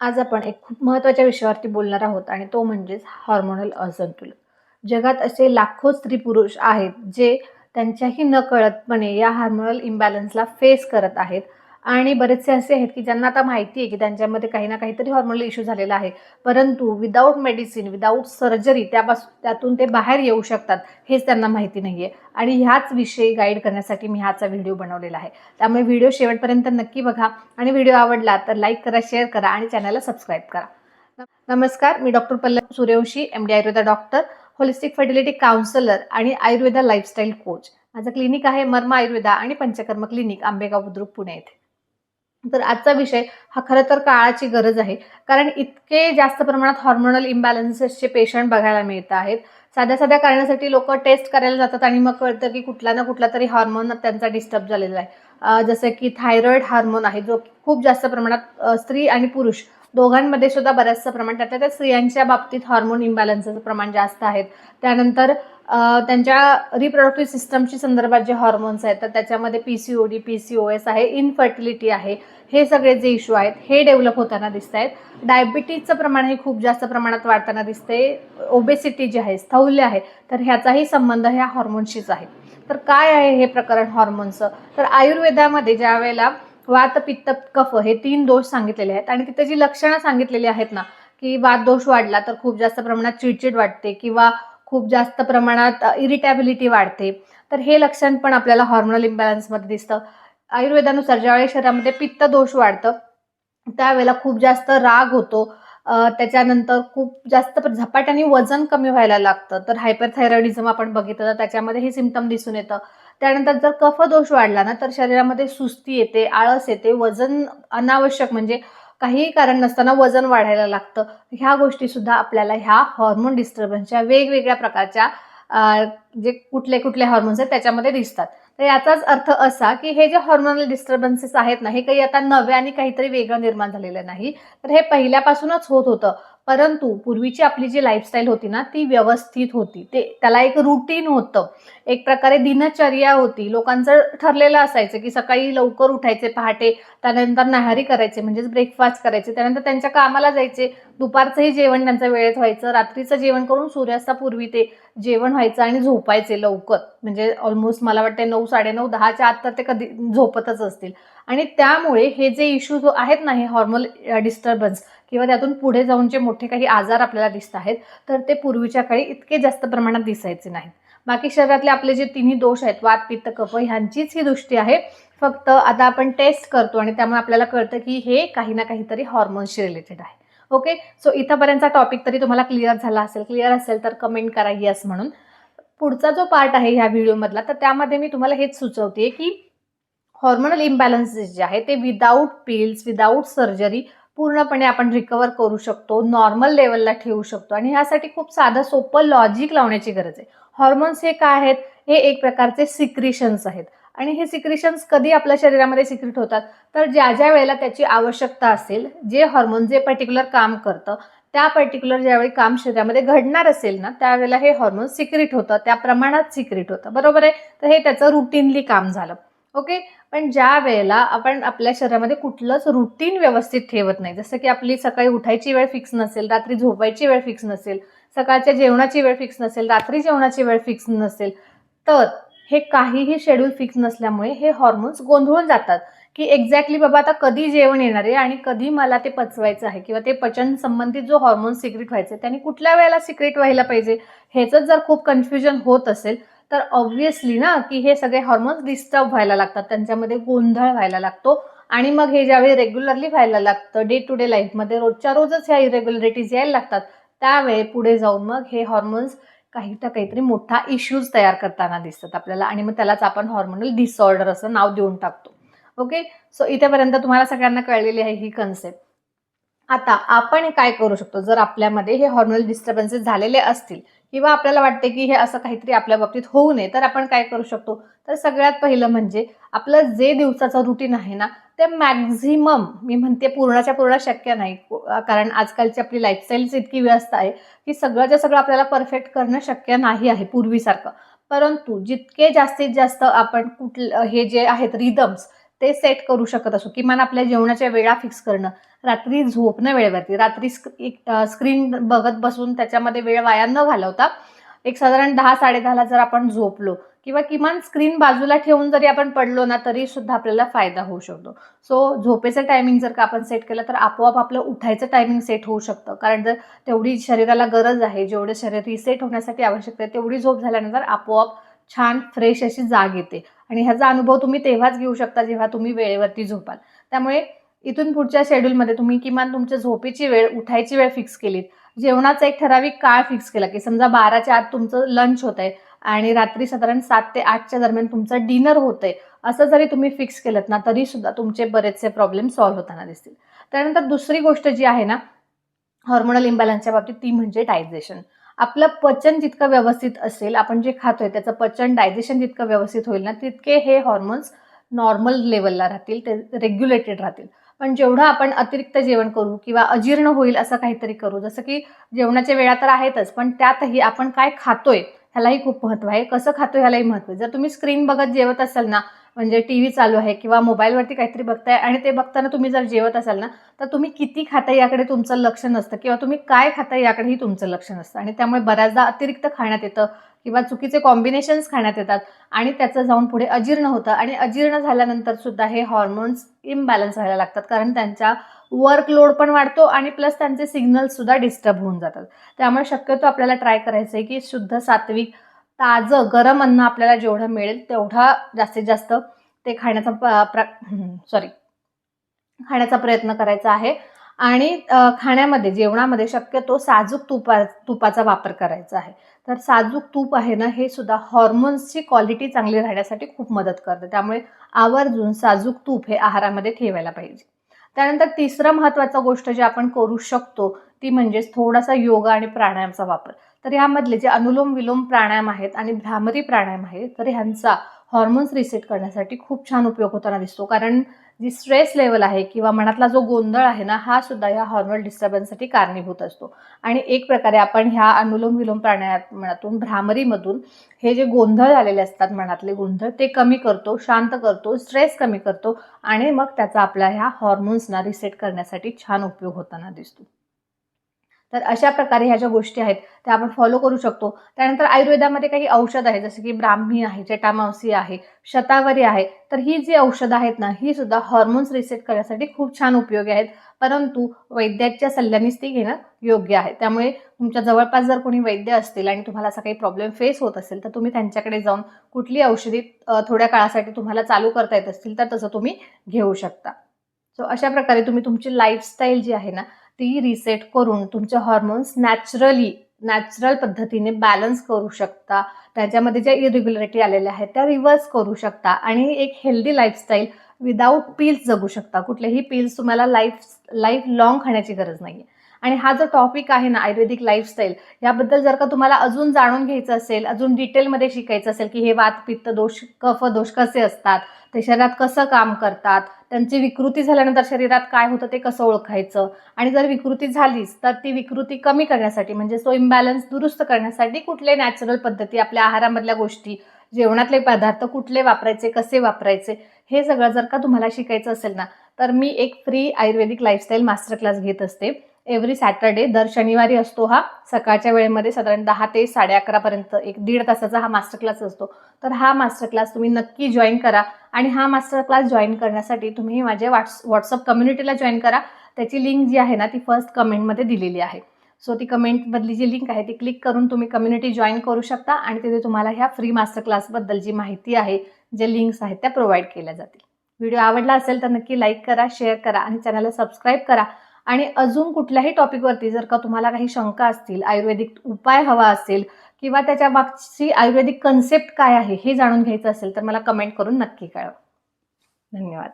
आज आपण एक खूप महत्त्वाच्या विषयावरती बोलणार आहोत आणि तो म्हणजेच हॉर्मोनल असंतुलन. जगात असे लाखो स्त्री पुरुष आहेत जे त्यांच्याही नकळतपणे या हार्मोनल इम्बॅलन्सला फेस करत आहेत. आणि बरेचसे असे आहेत की ज्यांना आता माहिती आहे की त्यांच्यामध्ये काही ना काहीतरी हॉर्मोनल इश्यू झालेला आहे. परंतु विदाऊट मेडिसिन विदाऊट सर्जरी त्यापासून त्यातून ते बाहेर येऊ शकतात हेच त्यांना माहिती नाही आहे आणि ह्याच विषयी गाईड करण्यासाठी मी ह्याचा व्हिडिओ बनवलेला आहे. त्यामुळे व्हिडिओ शेवटपर्यंत नक्की बघा. आणि व्हिडिओ आवडला तर लाईक करा शेअर करा आणि चॅनलला सबस्क्राईब करा. नमस्कार मी doctor Pallav Suryavanshi M D Ayurveda doctor holistic fertility counsellor आणि आयुर्वेदा लाईफस्टाईल कोच माझं क्लिनिक आहे मर्मा आयुर्वेदा आणि पंचकर्म क्लिनिक आंबेगाव बुद्रुक पुणे येथे. तर आजचा विषय हा खरं तर काळाची गरज आहे. कारण इतके जास्त प्रमाणात हॉर्मोनल इम्बॅलन्सेसचे पेशंट बघायला मिळत आहेत. साध्या साध्या कारणासाठी लोक टेस्ट करायला जातात आणि मग कळतं की कुठला ना कुठला तरी हॉर्मोन त्यांचा डिस्टर्ब झालेला आहे. जसं की थायरॉइड हार्मोन आहे जो खूप जास्त प्रमाणात स्त्री आणि पुरुष दोघांमध्ये सुद्धा बऱ्याचसं प्रमाण त्यातल्या त्या स्त्रियांच्या बाबतीत हॉर्मोन इम्बॅलन्सचं प्रमाण जास्त आहेत. त्यानंतर त्यांच्या रिप्रोडक्टिव्ह सिस्टमची संदर्भात जे हॉर्मोन्स आहेत तर त्याच्यामध्ये P C O D P C O S आहे इनफर्टिलिटी आहे. हे सगळे जे इश्यू आहेत हे डेव्हलप होताना दिसत आहेत डायबिटीजचं प्रमाण हे खूप जास्त प्रमाणात वाढताना दिसते ओबेसिटी जी आहे स्थौल्य आहे तर ह्याचाही संबंध ह्या हॉर्मोन्सशीच आहे. तर काय आहे हे प्रकरण हॉर्मोनचं तर आयुर्वेदामध्ये ज्या वेळेला वात पित्त कफ हे तीन दोष सांगितलेले आहेत. आणि तिथे जी लक्षणं सांगितलेली आहेत ना की वात दोष वाढला तर खूप जास्त प्रमाणात चिडचिड वाटते किंवा खूप जास्त प्रमाणात इरिटॅबिलिटी वाढते. तर हे लक्षण पण आपल्याला हॉर्मोनल इम्बॅलन्समध्ये दिसतं. आयुर्वेदानुसार ज्यावेळी शरीरामध्ये पित्त दोष वाढतं त्यावेळेला खूप जास्त राग होतो. त्याच्यानंतर खूप जास्त झपाट्याने वजन कमी व्हायला लागतं. तर हायपरथायरॉइडिझम आपण बघितलं तर त्याच्यामध्ये हे सिमटम दिसून येतं. त्यानंतर जर कफ दोष वाढला ना तर शरीरामध्ये सुस्ती येते आळस येते वजन अनावश्यक म्हणजे काहीही कारण नसताना वजन वाढायला लागतं. ह्या गोष्टी सुद्धा आपल्याला ह्या हॉर्मोन डिस्टर्बन्सच्या वेगवेगळ्या प्रकारच्या जे कुठले कुठले हॉर्मोन्स आहेत त्याच्यामध्ये दिसतात. तर याचाच अर्थ असा की हे जे हॉर्मोनल डिस्टर्बन्सेस आहेत ना हे काही आता नव्याने काहीतरी वेगळं निर्माण झालेलं नाही. तर हे पहिल्यापासूनच होत होतं. परंतु पूर्वीची आपली जी लाईफस्टाईल होती ना ती व्यवस्थित होती. ते त्याला एक रुटीन होतं. एक प्रकारे दिनचर्या होती. लोकांचं ठरलेलं असायचं की सकाळी लवकर उठायचे पहाटे त्यानंतर नाहारी करायचे म्हणजेच ब्रेकफास्ट करायचे. त्यानंतर त्यांच्या कामाला जायचे. दुपारचंही जेवण त्यांचं वेळेत व्हायचं रात्रीचं जेवण करून सूर्यास्तापूर्वी ते जेवण व्हायचं आणि झोपायचे लवकर. म्हणजे ऑलमोस्ट मला वाटते नऊ साडेनऊ दहाच्या आत तर ते कधी झोपतच असतील. आणि त्यामुळे हे जे इश्यूज आहेत ना हे हॉर्मोन डिस्टर्बन्स किंवा त्यातून पुढे जाऊन जे मोठे काही आजार आपल्याला दिसत आहेत तर ते पूर्वीच्या काळी इतके जास्त प्रमाणात दिसायचे नाहीत. बाकी शरीरातले आपले जे तिन्ही दोष आहेत वात पित्त कफ ह्यांचीच ही दृष्टी आहे. फक्त आता आपण टेस्ट करतो आणि त्यामुळे आपल्याला कळतं की हे काही ना काहीतरी हॉर्मोन्सशी रिलेटेड आहे. ओके सो इथंपर्यंतचा टॉपिक तरी तुम्हाला क्लिअर झाला असेल. क्लिअर असेल तर कमेंट करा येस म्हणून. पुढचा जो पार्ट आहे ह्या व्हिडिओमधला तर त्यामध्ये मी तुम्हाला हेच सुचवते की हॉर्मोनल इम्बॅलन्सेस जे आहे ते विदाऊट पिल्स विदाऊट सर्जरी पूर्णपणे आपण रिकवर करू शकतो नॉर्मल लेवलला ठेवू शकतो. आणि ह्यासाठी खूप साधं सोपं लॉजिक लावण्याची गरज आहे. हॉर्मोन्स हे काय आहेत? हे एक प्रकारचे सिक्रिशन्स आहेत. आणि हे सिक्रिशन्स कधी आपल्या शरीरामध्ये सिक्रिट होतात? तर ज्या ज्या वेळेला त्याची आवश्यकता असेल जे हॉर्मोन जे पर्टिक्युलर काम करतं त्या पर्टिक्युलर ज्यावेळी काम शरीरामध्ये घडणार असेल ना त्यावेळेला हे हॉर्मोन सिक्रिट होतं त्या प्रमाणात सिक्रिट होतं. बरोबर आहे? तर हे त्याचं रुटीनली काम झालं. ओके? पण ज्या वेळेला आपण आपल्या शरीरामध्ये कुठलंच रुटीन व्यवस्थित ठेवत नाही जसं की आपली सकाळी उठायची वेळ फिक्स नसेल रात्री झोपायची वेळ फिक्स नसेल सकाळच्या जेवणाची वेळ फिक्स नसेल रात्री जेवणाची वेळ फिक्स नसेल तर हे काहीही शेड्यूल फिक्स नसल्यामुळे हे हॉर्मोन्स गोंधळून जातात. की एक्झॅक्टली बाबा आता कधी जेवण येणार आहे आणि कधी मला ते पचवायचं आहे किंवा ते पचन संबंधित जो हॉर्मोन सिक्रेट व्हायचे त्यांनी कुठल्या वेळेला सिक्रेट व्हायला पाहिजे? ह्याचं जर खूप कन्फ्युजन होत असेल तर ऑब्व्हियसली ना की हे सगळे हॉर्मोन्स डिस्टर्ब व्हायला लागतात. त्यांच्यामध्ये गोंधळ व्हायला लागतो आणि मग हे ज्यावेळी रेग्युलरली व्हायला लागतं डे टू डे लाईफमध्ये रोजच्या रोजच ह्या इरेग्युलरिटीज यायला लागतात. त्यावेळी पुढे जाऊन मग हे हॉर्मोन्स काही तर काहीतरी मोठा इश्यूज तयार करताना दिसतात आपल्याला आणि मग त्यालाच आपण हॉर्मोनल डिसऑर्डर असं नाव देऊन टाकतो. ओके सो इथेपर्यंत तुम्हाला सगळ्यांना कळलेली आहे ही कन्सेप्ट आता आपण काय करू शकतो? जर आपल्यामध्ये हे हॉर्मोनल डिस्टर्बन्सेस झालेले असतील किंवा आपल्याला वाटते की हे असं काहीतरी आपल्या बाबतीत होऊ नये तर आपण काय करू शकतो? तर सगळ्यात पहिलं म्हणजे आपलं जे दिवसाचं रुटीन आहे ना ते मॅक्झिमम मी म्हणते पूर्णाच्या पूर्ण शक्य नाही. कारण आजकालची आपली लाईफस्टाईलच इतकी व्यस्त आहे की सगळंच्या सगळं आपल्याला परफेक्ट करणं शक्य नाही आहे पूर्वीसारखं. परंतु जितके जास्तीत जास्त आपण कुठलं हे जे आहेत रिदम्स ते सेट करू शकत असू. किमान आपल्या जेवणाच्या वेळा फिक्स करणं. रात्री झोपणं वेळेवरती. रात्री स्क्रीन बघत बसून त्याच्यामध्ये वेळ वाया न घालवता एक साधारण दहा साडेदहाला जर आपण झोपलो किंवा किमान स्क्रीन बाजूला ठेवून जरी आपण पडलो ना तरी सुद्धा आपल्याला फायदा होऊ शकतो. सो झोपेचं टायमिंग जर का आपण सेट केलं तर आपोआप आपलं उठायचं टायमिंग सेट होऊ शकतं. कारण जर तेवढी शरीराला गरज आहे जेवढं शरीर रिसेट होण्यासाठी आवश्यक आहे तेवढी झोप झाल्यानंतर आपोआप छान फ्रेश अशी जाग येते. आणि ह्याचा अनुभव तुम्ही तेव्हाच घेऊ शकता जेव्हा तुम्ही वेळेवरती झोपाल. त्यामुळे इथून पुढच्या शेड्यूलमध्ये तुम्ही किमान तुमच्या झोपेची वेळ उठायची वेळ फिक्स केलीत. जेवणाचा एक ठराविक काळ फिक्स केला की समजा बाराच्या आत तुमचं लंच होत आहे आणि रात्री साधारण सात ते आठच्या दरम्यान तुमचं डिनर होतंय. असं जरी तुम्ही फिक्स केलं ना तरी सुद्धा तुमचे बरेचसे प्रॉब्लेम सॉल्व्ह होताना दिसतील. त्यानंतर दुसरी गोष्ट जी आहे ना हॉर्मोनल इम्बॅलन्सच्या बाबतीत ती म्हणजे डायजेशन आपलं पचन जितकं व्यवस्थित असेल आपण जे खातोय त्याचं पचन डायजेशन जितकं व्यवस्थित होईल ना तितके हे हॉर्मोन्स नॉर्मल लेवलला राहतील ते रेग्युलेटेड राहतील. पण जेवढं आपण अतिरिक्त जेवण करू किंवा अजीर्ण होईल असं काहीतरी करू जसं की जेवणाच्या वेळा तर आहेतच पण त्यातही आपण काय खातोय ह्यालाही खूप महत्त्व आहे. कसं खातो ह्यालाही महत्त्व आहे. जर तुम्ही स्क्रीन बघत जेवत असाल ना म्हणजे टी व्ही चालू आहे किंवा मोबाईलवरती काहीतरी बघताय आणि ते बघताना तुम्ही जर जेवत असाल ना तर तुम्ही किती खाताय याकडे तुमचं लक्ष नसतं किंवा तुम्ही काय खाताय याकडेही तुमचं लक्ष नसतं. आणि त्यामुळे बऱ्याचदा अतिरिक्त खाण्यात येतं किंवा चुकीचे कॉम्बिनेशन्स खाण्यात येतात आणि त्याचं जाऊन पुढे अजीर्ण होतं. आणि अजीर्ण झाल्यानंतर सुद्धा हे हॉर्मोन्स इम्बॅलन्स व्हायला लागतात कारण त्यांच्या वर्कलोड पण वाढतो आणि प्लस त्यांचे सिग्नल्स सुद्धा डिस्टर्ब होऊन जातात. त्यामुळे शक्यतो आपल्याला ट्राय करायचं आहे की शुद्ध सात्विक ताजं गरम अन्न आपल्याला जेवढं मिळेल तेवढा जास्तीत जास्त ते खाण्याचा प्र सॉरी खाण्याचा प्रयत्न करायचा आहे. आणि खाण्यामध्ये जेवणामध्ये शक्यतो साजूक तुपा तुपाचा वापर करायचा आहे. तर साजूक तूप आहे ना हे सुद्धा हॉर्मोन्सची क्वालिटी चांगली राहण्यासाठी खूप मदत करते. त्यामुळे आवर्जून साजूक तूप हे आहारामध्ये ठेवायला पाहिजे. त्यानंतर तिसरं महत्त्वाचा गोष्ट जी आपण करू शकतो ती म्हणजेच थोडासा योगा आणि प्राणायामचा वापर. तर यामधले जे अनुलोम विलोम प्राणायाम आहेत आणि भ्रामरी प्राणायाम आहे तर ह्यांचा हॉर्मोन्स रिसेट करण्यासाठी खूप छान उपयोग होताना दिसतो. कारण जी स्ट्रेस लेवल आहे किंवा मनातला जो गोंधळ आहे ना हा सुद्धा या हॉर्मोन डिस्टर्बन्ससाठी कारणीभूत असतो. आणि एक प्रकारे आपण ह्या अनुलोम विलोम प्राणायामातून भ्रामरीमधून हे जे गोंधळ झालेले असतात मनातले गोंधळ ते कमी करतो शांत करतो स्ट्रेस कमी करतो आणि मग त्याचा आपल्या ह्या हॉर्मोन्सना रिसेट करण्यासाठी छान उपयोग होताना दिसतो. तर अशा प्रकारे ह्या ज्या गोष्टी आहेत त्या आपण फॉलो करू शकतो. त्यानंतर आयुर्वेदामध्ये काही औषध आहे जसे की ब्राह्मी आहे चेटामावसी आहे शतावरी आहे. तर ही जी औषधं आहेत ना ही सुद्धा हॉर्मोन्स रिसेट करण्यासाठी खूप छान उपयोगी आहेत. परंतु वैद्याच्या सल्ल्यानेच ती घेणं योग्य आहे. त्यामुळे तुमच्या जवळपास जर कोणी वैद्य असतील आणि तुम्हाला असा काही प्रॉब्लेम फेस होत असेल तर तुम्ही त्यांच्याकडे जाऊन कुठली औषधी थोड्या काळासाठी तुम्हाला चालू करता येत असतील तर तसं तुम्ही घेऊ शकता. सो अशा प्रकारे तुम्ही तुमची लाईफस्टाईल जी आहे ना ती रिसेट करून तुमचे हॉर्मोन्स नॅचरली नॅचरल पद्धतीने बॅलन्स करू शकता. त्याच्यामध्ये ज्या इरेग्युलरिटी आलेल्या आहेत त्या रिव्हर्स करू शकता. आणि एक हेल्दी लाईफस्टाईल विदाऊट पिल्स जगू शकता. कुठलेही पिल्स तुम्हाला लाईफ लाईफ लॉंग खाण्याची गरज नाही आहे आणि हा जो टॉपिक आहे ना आयुर्वेदिक लाईफस्टाईल याबद्दल जर का तुम्हाला अजून जाणून घ्यायचं असेल अजून डिटेलमध्ये शिकायचं असेल की हे वात पित्त दोष कफ दोष कसे असतात ते शरीरात कसं काम करतात त्यांची विकृती झाल्यानंतर शरीरात काय होतं ते कसं ओळखायचं आणि जर विकृती झालीच तर ती विकृती कमी करण्यासाठी म्हणजे तो इम्बॅलन्स दुरुस्त करण्यासाठी कुठले नॅचरल पद्धती आपल्या आहारामधल्या गोष्टी जेवणातले पदार्थ कुठले वापरायचे कसे वापरायचे हे सगळं जर का तुम्हाला शिकायचं असेल ना तर मी एक free Ayurvedic lifestyle master class घेत असते. एव्हरी सॅटर्डे दर शनिवारी असतो हा. सकाळच्या वेळेमध्ये साधारण दहा ते साडे अकरापर्यंत एक दीड तासाचा हा मास्टर क्लास असतो. तर हा मास्टर क्लास तुम्ही नक्की जॉईन करा आणि हा मास्टर क्लास जॉईन करण्यासाठी तुम्ही माझ्या व्हॉट्स व्हॉट्सअप कम्युनिटीला जॉईन करा. त्याची लिंक जी आहे ना ती फर्स्ट कमेंटमध्ये दिलेली आहे. सो ती कमेंटमधली जी लिंक आहे ती क्लिक करून तुम्ही कम्युनिटी जॉईन करू शकता आणि तिथे तुम्हाला ह्या फ्री मास्टर क्लासबद्दल जी माहिती आहे जे लिंक्स आहेत त्या प्रोव्हाइड केल्या जातील. व्हिडिओ आवडला असेल तर नक्की लाईक करा शेअर करा आणि चॅनलला सबस्क्राईब करा. आणि अजून कुठल्याही टॉपिकवरती जर का तुम्हाला काही शंका असतील आयुर्वेदिक उपाय हवा असेल किंवा त्याच्या मागची आयुर्वेदिक कन्सेप्ट काय आहे हे जाणून घ्यायचं असेल तर मला कमेंट करून नक्की कळवा. धन्यवाद.